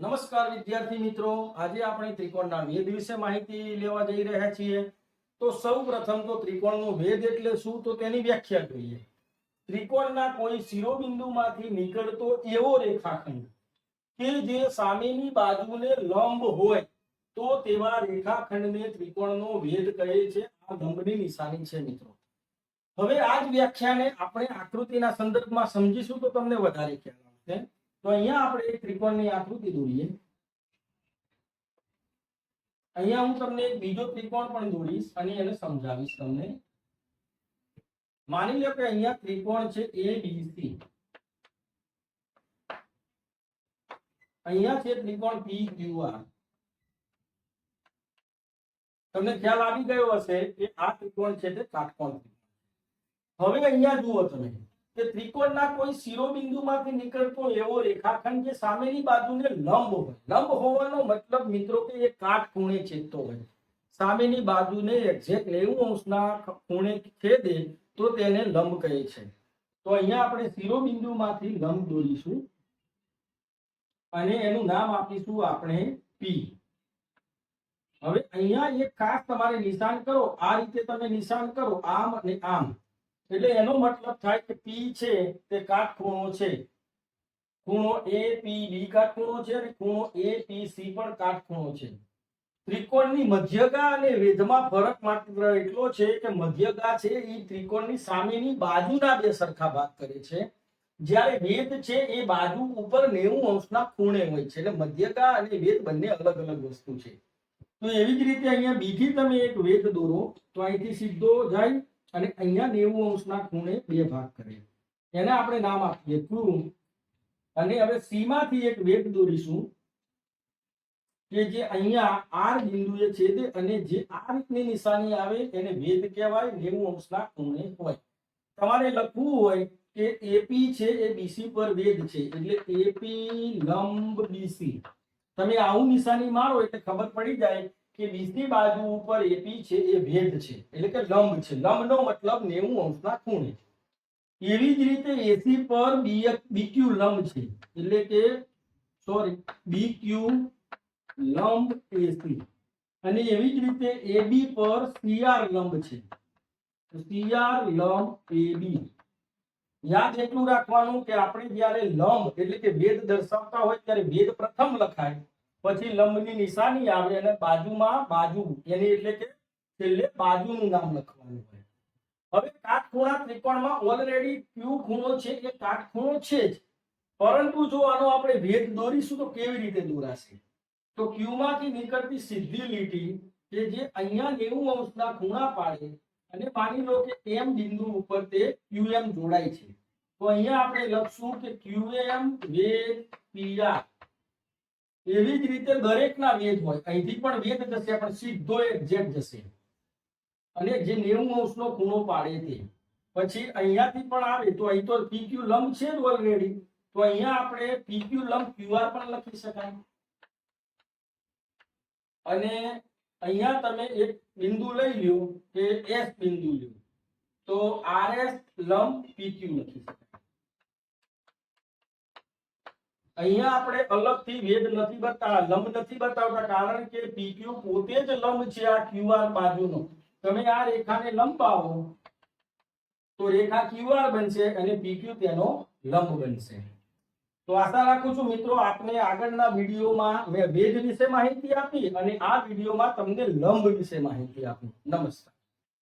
નમસ્કાર વિદ્યાર્થી મિત્રો. આજે આપણે ત્રિકોણના વેદ વિશે માહિતી લેવા જઈ રહ્યા છીએ. તો સૌ પ્રથમ તો ત્રિકોણનો વેદ એટલે શું? તો તેની વ્યાખ્યા જોઈએ. ત્રિકોણના કોઈ શિરોબિંદુમાંથી નીકળતો એવો રેખાખંડ કે જે સામેની બાજુને લંબ હોય, તો તેવા રેખાખંડને ત્રિકોણનો વેદ કહે છે. આ લંબની નિશાની છે મિત્રો. હવે આ જ વ્યાખ્યાને આપણે આકૃતિના સંદર્ભમાં સમજીશું તો તમને વધારે ખ્યાલ આવશે. તો અહીંયા આપણે ત્રિકોણની આકૃતિ દોરીએ. અહીંયા હું તમને એક બીજો ત્રિકોણ પણ દોરીશ અને એને સમજાવીશ તમને. માની લો કે અહીંયા ત્રિકોણ છે એ બી અહીંયા છે ત્રિકોણ પી ક્યુઆર તમને ખ્યાલ આવી ગયો હશે કે આ ત્રિકોણ છે તે કાટકોણ હવે અહીંયા જુઓ તમે. કે ત્રિકોણના કોઈ શિરોબિંદુમાંથી નીકળતો એવો રેખાખંડ જે સામેની બાજુને લંબ હોય. લંબ હોવાનો મતલબ મિત્રો કે એ કાટખૂણે છેદતો હોય. સામેની બાજુને એક્ઝેક્ટ નેવું અંશના ખૂણે છેદે તો તેને લંબ કહે છે. તો અહીંયા આપણે શિરોબિંદુમાંથી લંબ દોરીશું. અને એનું નામ આપીશું આપણે પી હવે અહીંયા એક ખાસ તમારે નિશાન કરો. આ રીતે તમે નિશાન કરો. આમ અને આમ. એટલે એનો મતલબ થાય કે પી છે તે કાટખૂણો છે. ખૂણો એ પી બી કાટખૂણો છે અને ખૂણો એ પી સી પણ કાટખૂણો છે. ત્રિકોણની મધ્યગા અને વેધમાં ફરક માત્ર એટલો છે કે મધ્યગા છે એ ત્રિકોણની સામેની બાજુના બે સરખા ભાગ કરે છે. જ્યારે વેદ છે એ બાજુ ઉપર નેવું અંશના ખૂણે હોય છે એટલે મધ્યગા અને વેદ બંને અલગ અલગ વસ્તુ છે. તો એવી જ રીતે અહીંયા બીજી તમે એક વેદ દોરો. તો અહીંથી સીધો જાય. અને અહીંયા નેવું અંશના ખૂણે બે ભાગ કરે એને આપણે નામ આપીએ ક્યુ અને હવે સીમાથી એક વેગ દોરીશું કે જે અહીંયા આર બિંદુએ છેદે અને જે આ રીતની નિશાની આવે એને વેદ કહેવાય, નેવું અંશના ખૂણે હોય. તમારે લખવું હોય કે એપી છે એ બીસી પર વેદ છે, એટલે એપી લંબ બીસી. તમે આવું નિશાની મારો એટલે ખબર પડી જાય કે બીજી બાજુ ઉપર એપી છે, એ ભેદ છે. એટલે કે લંબ છે. લંબનો મતલબ નેવું અંશના ખૂણે એવી જ રીતે એસી પર બીક્યુ લંબ છે. એટલે કે, સોરી, બીક્યુ લંબ એસી. અને એવી જ રીતે એબી પર સીઆર લંબ છે. સીઆર લંબ એબી. યાદ એટલું રાખવાનું કે આપણે જ્યારે લંબ એટલે કે ભેદ દર્શાવતા હોય ત્યારે ભેદ પ્રથમ લખાય. પછી લંબની નિશાની આવે અને બાજુમાં બાજુ, એની એટલે કે છેલ્લે બાજુનું નામ લખવાનું હોય. હવે કાટખૂણા ત્રિકોણમાં ઓલરેડી ક્યુ ખૂણો છે એ કાટખૂણો છે જ. પરંતુ જો આનો આપણે ભેદ દોરીશું તો કેવી રીતે દોરાશે? તો ક્યુમાંથી નીકળતી સીધી લીટી કે જે અહીંયા નેવું અંશના ખૂણા પાડે અને માની લો કે એમ બિંદુ ઉપર તે ક્યુએમ જોડાય છે. તો અહીંયા આપણે લખશું કે ક્યુએમ વેદ PR એવી જ રીતે દરેકના વેદ હોય. અહીંથી પણ વેદ જશે, પણ સીધો એક્ઝેક્ટ જશે. અને જે નેવું અંશનો ખૂણો પાડે તે. પછી અહીંયાથી પણ આવે, તો અહીં તો પીક્યુ લંબ છે જ ઓલરેડી તો અહીંયા આપણે પીક્યુ લંબ ક્યુઆર પણ લખી શકાય. અને અહીંયા તમે એક બિંદુ લઈ લ્યો કે એસ બિંદુ લ્યો. તો આરએસ લંબ પીક્યુ લખી શકાય. અહીંયા આપણે અલગથી વેદ નથી બતાવતા, લંબ નથી બતાવતા, કારણ કે પીક્યુ પોતે જ લંબ છે આ ક્યુઆર બાજુનો. તમે આ રેખાને લંબાવો તો રેખા ક્યુઆર બનશે અને પીક્યુ તેનો લંબ બનશે. તો આશા રાખું છું મિત્રો, આપને આગળના વિડીયોમાં મેં વેદ વિશે માહિતી આપી અને આ વિડીયોમાં તમને લંબ વિશે માહિતી આપી. નમસ્કાર.